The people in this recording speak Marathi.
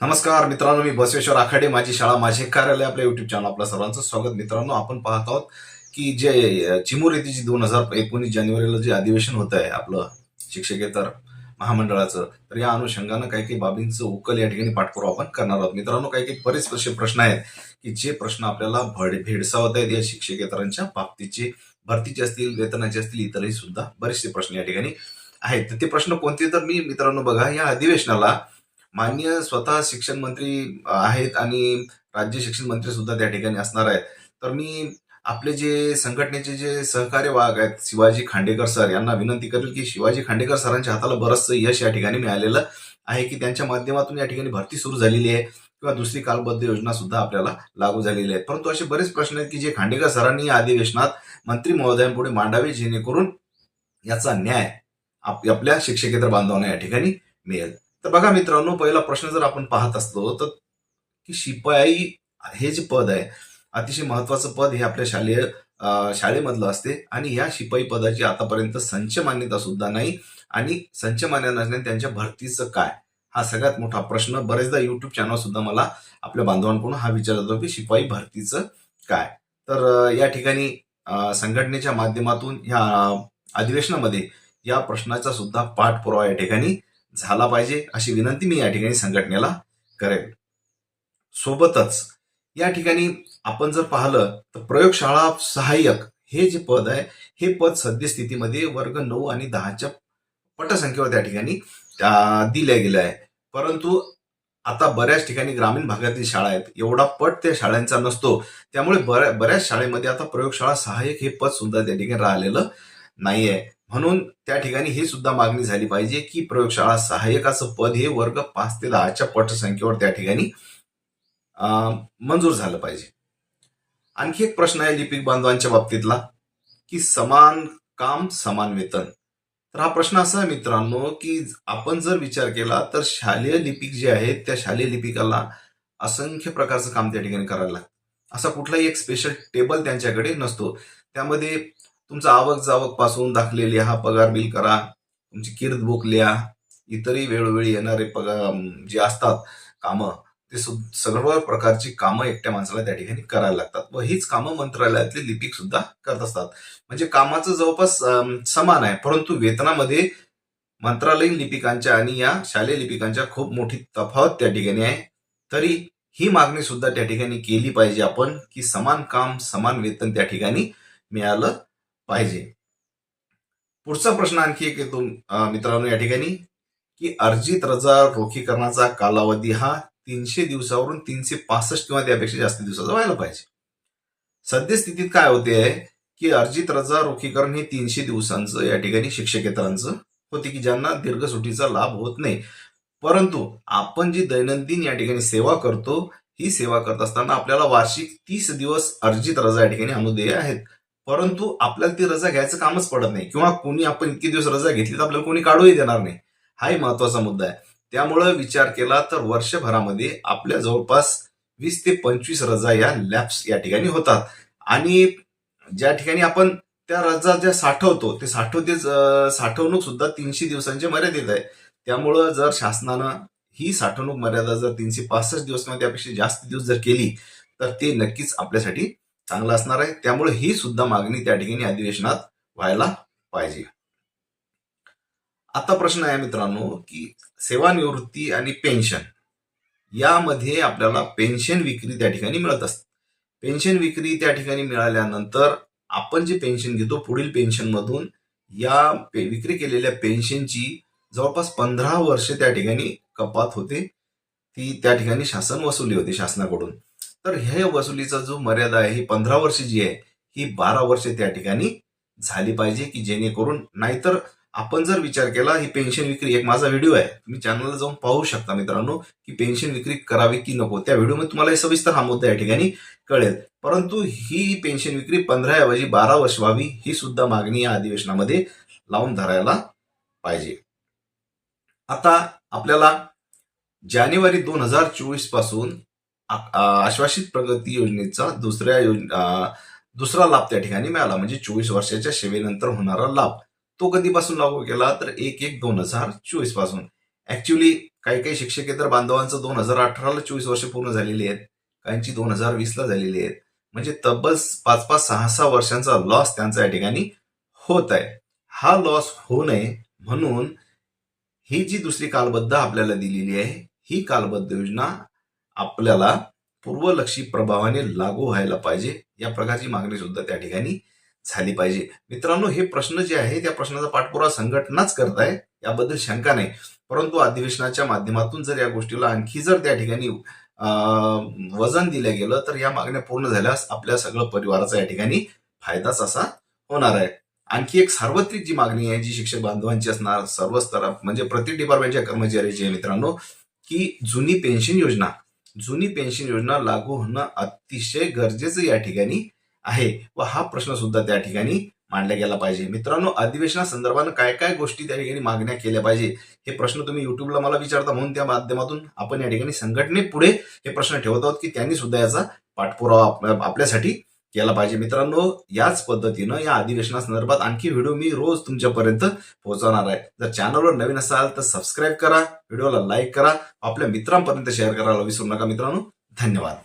नमस्कार मित्रांनो मी बसवेश्वर आखाडे. माझी शाळा माझे कार्यालय आपल्या युट्यूब चॅनल आपल्या सर्वांचं स्वागत. मित्रांनो आपण पाहत आहोत की जे चिमूर येथे जी दोन हजार एकोणीस जानेवारीला जे अधिवेशन होत आहे आपलं शिक्षकेतर महामंडळाचं तर या अनुषंगानं काही काही बाबींचं उकल या ठिकाणी पाठपुरावा आपण करणार आहोत. मित्रांनो काही काही बरेच असे प्रश्न आहेत की जे प्रश्न आपल्याला भड भेडसावत आहेत या शिक्षकेतरांच्या बाबतीचे. भरतीचे असतील वेतनाचे असतील इतरही सुद्धा बरेचसे प्रश्न या ठिकाणी आहेत. तर ते प्रश्न कोणते? तर मी मित्रांनो बघा या अधिवेशनाला मान्य स्वतः शिक्षण मंत्री आहेत आणि राज्य शिक्षण मंत्री सुद्धा त्या ठिकाणी असणार आहेत. तर मी आपले जे संघटनेचे जे सहकार्य वाग आहेत शिवाजी खांडेकर सर यांना विनंती करेल की शिवाजी खांडेकर सरांच्या हाताला बरंचसं यश या ठिकाणी मिळालेलं आहे की त्यांच्या माध्यमातून या ठिकाणी भरती सुरू झालेली आहे किंवा दुसरी कालबद्ध योजना सुद्धा आपल्याला लागू झालेली आहेत परंतु असे बरेच प्रश्न आहेत की जे खांडेकर सरांनी या अधिवेशनात मंत्री महोदयांपुढे मांडावे जेणेकरून याचा न्याय आप- आपल्या शिक्षकेतर बांधवांना या ठिकाणी मिळेल. तर बघा मित्रांनो पहिला प्रश्न जर आपण पाहत असलो तर की शिपाई हे जे पद आहे अतिशय महत्वाचं पद हे आपल्या शालेय शाळेमधलं असते आणि या शिपाई पदाची आतापर्यंत संच मान्यता सुद्धा नाही आणि संच मान्यता नसल्याने त्यांच्या भरतीचं काय? हा सगळ्यात मोठा प्रश्न. बरेचदा युट्यूब चॅनल सुद्धा मला आपल्या बांधवांकडून हा विचार जातो की शिपाई भरतीचं काय? तर या ठिकाणी संघटनेच्या माध्यमातून या अधिवेशनामध्ये या प्रश्नाचा सुद्धा पाठपुरावा या ठिकाणी झाला पाहिजे अशी विनंती मी या ठिकाणी संघटनेला करेन. सोबतच या ठिकाणी आपण जर पाहिलं तर प्रयोगशाळा सहाय्यक हे जे पद आहे हे पद सद्यस्थितीमध्ये वर्ग नऊ आणि दहाच्या पटसंख्येवर त्या ठिकाणी दिल्या गेल्या आहे. परंतु आता बऱ्याच ठिकाणी ग्रामीण भागातील शाळा आहेत एवढा पट त्या शाळांचा नसतो. त्यामुळे बऱ्या बऱ्याच शाळेमध्ये आता प्रयोगशाळा सहाय्यक हे पद सुद्धा त्या ठिकाणी राहिलेलं नाहीये. म्हणून त्या ठिकाणी ही सुद्धा मागणी झाली पाहिजे की प्रयोगशाळा सहाय्यकाचं पद हे वर्ग पाच ते दहाच्या पटसंख्येवर त्या ठिकाणी मंजूर झालं पाहिजे. आणखी एक प्रश्न आहे लिपिक बांधवांच्या बाबतीतला की समान काम समान वेतन. तर हा प्रश्न असा आहे मित्रांनो की आपण जर विचार केला तर शालेय लिपिक जे आहेत त्या शालेय लिपिकाला असंख्य प्रकारचं काम त्या ठिकाणी करायला लागतं. असा कुठलाही एक स्पेशल टेबल त्यांच्याकडे नसतो. त्यामध्ये तुमचा आवक जावकपासून दाखले लिहा पगार बिल करा. तुमची किर्द बुक लिहा इतरही वेळोवेळी येणारे पगार जे असतात कामं ते सु- सर्व प्रकारची कामं एकट्या माणसाला त्या ठिकाणी करायला लागतात. व हीच कामं मंत्रालयातले लिपिक सुद्धा करत असतात. म्हणजे कामाचं जवळपास समान आहे. परंतु वेतनामध्ये मंत्रालयीन लिपिकांच्या आणि या शालेय लिपिकांच्या खूप मोठी तफावत त्या ठिकाणी आहे. तरी ही मागणी सुद्धा त्या ठिकाणी केली पाहिजे आपण की समान काम समान वेतन त्या ठिकाणी मिळालं पाहिजे. पुढचा प्रश्न आणखी एक येतो मित्रांनो या ठिकाणी की अर्जित रजा रोखीकरणाचा कालावधी हा तीनशे दिवसावरून तीनशे पासष्ट किंवा त्यापेक्षा जास्त दिवसाचा व्हायला पाहिजे. सद्यस्थितीत काय होते आहे की अर्जित रजा रोखीकरण हे तीनशे दिवसांचं या ठिकाणी शिक्षकेतरांचं होते की ज्यांना दीर्घ सुट्टीचा लाभ होत नाही. परंतु आपण जी दैनंदिन या ठिकाणी सेवा करतो ही सेवा करत असताना आपल्याला वार्षिक तीस दिवस अर्जित रजा या ठिकाणी अनुदेय आहेत. परंतु आपल्याला ती रजा घ्यायचं कामच पडत नाही. किंवा कोणी आपण इतके दिवस रजा घेतली तर आपल्याला कोणी काढूही देणार नाही. हाही महत्त्वाचा मुद्दा आहे. त्यामुळं विचार केला तर वर्षभरामध्ये आपल्या जवळपास वीस ते पंचवीस रजा या लॅब्स या ठिकाणी होतात. आणि ज्या ठिकाणी आपण त्या रजा ज्या साठवतो ते साठवते साठवणूक सुद्धा तीनशे दिवसांच्या मर्यादित आहे. त्यामुळं जर शासनानं ही साठवणूक मर्यादा जर तीनशे पासष्ट दिवस किंवा त्यापेक्षा जास्त दिवस जर केली तर ते नक्कीच आपल्यासाठी चांगलं असणार आहे. त्यामुळे ही सुद्धा मागणी त्या ठिकाणी अधिवेशनात व्हायला पाहिजे. आता प्रश्न आहे मित्रांनो की सेवानिवृत्ती आणि पेन्शन यामध्ये आपल्याला पेन्शन विक्री त्या ठिकाणी मिळत असते. पेन्शन विक्री त्या ठिकाणी मिळाल्यानंतर आपण जे पेन्शन घेतो पुढील पेन्शन मधून या पे- विक्री केलेल्या पेन्शनची जवळपास पंधरा वर्ष त्या ठिकाणी कपात होते. ती त्या ठिकाणी शासन वसुली होते शासनाकडून. तर हे वसुलीचा जो मर्यादा आहे ही पंधरा वर्ष जी आहे ही बारा वर्ष त्या ठिकाणी झाली पाहिजे की जेणेकरून नाहीतर आपण जर विचार केला ही पेन्शन विक्री एक माझा व्हिडिओ आहे. तुम्ही चॅनलला जाऊन पाहू शकता मित्रांनो की पेन्शन विक्री करावी की नको. त्या व्हिडिओमध्ये तुम्हाला हे सविस्तर हा मुद्दा या ठिकाणी कळेल. परंतु ही पेन्शन विक्री पंधरा ऐवजी बारा वर्ष व्हावी ही सुद्धा मागणी या अधिवेशनामध्ये लावून धरायला पाहिजे. आता आपल्याला जानेवारी दोन हजार चोवीसपासून आश्वासित प्रगती योजनेचा दुसऱ्या योजना दुसरा लाभ त्या ठिकाणी मिळाला. म्हणजे चोवीस वर्षाच्या सेवेनंतर होणारा लाभ. तो कधीपासून लागू केला? तर एक एक दोन हजार चोवीसपासून. ऍक्च्युली काही काही शिक्षकेतर बांधवांचं दोन हजार अठराला चोवीस वर्ष पूर्ण झालेली आहेत. काहींची दोन हजार वीसला झालेली आहेत. म्हणजे तब्बल पाच पाच सहा सहा वर्षांचा लॉस त्यांचा या ठिकाणी होत आहे. हा लॉस होऊ नये म्हणून ही जी दुसरी कालबद्ध आपल्याला दिलेली आहे ही कालबद्ध योजना आपल्याला पूर्वलक्षी प्रभावाने लागू व्हायला पाहिजे. या प्रकारची मागणी सुद्धा त्या ठिकाणी झाली पाहिजे. मित्रांनो हे प्रश्न जे आहे त्या प्रश्नाचा पाठपुरावा संघटनाच करत आहे याबद्दल शंका नाही. परंतु अधिवेशनाच्या माध्यमातून जर या गोष्टीला आणखी जर त्या ठिकाणी वजन दिलं गेलं तर या मागण्या पूर्ण झाल्यास आपल्या सगळं परिवाराचा या ठिकाणी फायदाच असा होणार आहे. आणखी एक सार्वत्रिक जी मागणी आहे जी शिक्षक बांधवांची असणार सर्व स्तरा म्हणजे प्रत्येक डिपार्टमेंटच्या कर्मचाऱ्याची आहे मित्रांनो की जुनी पेन्शन योजना जुनी पेन्शन योजना लागू होणं अतिशय गरजेचं या ठिकाणी आहे व हा प्रश्न सुद्धा त्या ठिकाणी मांडला गेला पाहिजे. मित्रांनो अधिवेशनासंदर्भात काय काय गोष्टी त्या ठिकाणी मागण्या केल्या पाहिजे हे प्रश्न तुम्ही युट्यूबला मला विचारता म्हणून त्या माध्यमातून आपण या ठिकाणी संघटनेपुढे हे प्रश्न ठेवत आहोत की त्यांनी सुद्धा याचा पाठपुरावा आप- आपल्यासाठी केला पाहिजे मित्रांनो. याच पद्धतीनं या अधिवेशनासंदर्भात आणखी व्हिडिओ मी रोज तुमच्यापर्यंत पोहोचवणार आहे. जर चॅनलवर नवीन असाल तर सबस्क्राईब करा व्हिडिओला लाईक करा आपल्या मित्रांपर्यंत शेअर करायला विसरू नका मित्रांनो. धन्यवाद.